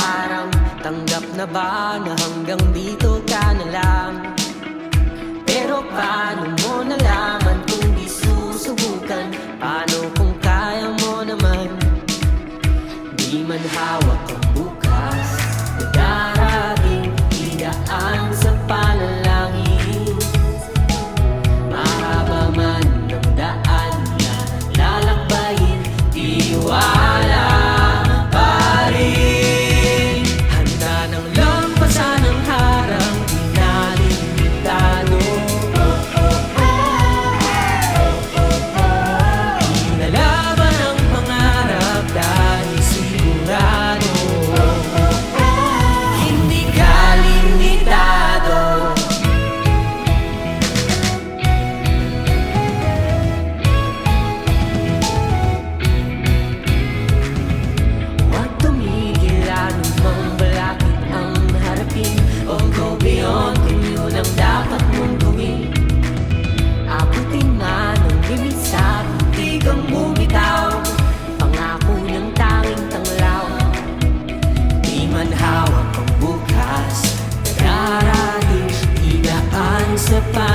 harang Tanggap na ba na hanggang dito ka na lang? Pero paano mo nalaman kung di susubukan? Paano kung kaya mo naman? Di man hawak ang bukas Darating idaan sa panalangin Mahaba na lalakbayin Tiwala akong bukas Darating idaan sa pag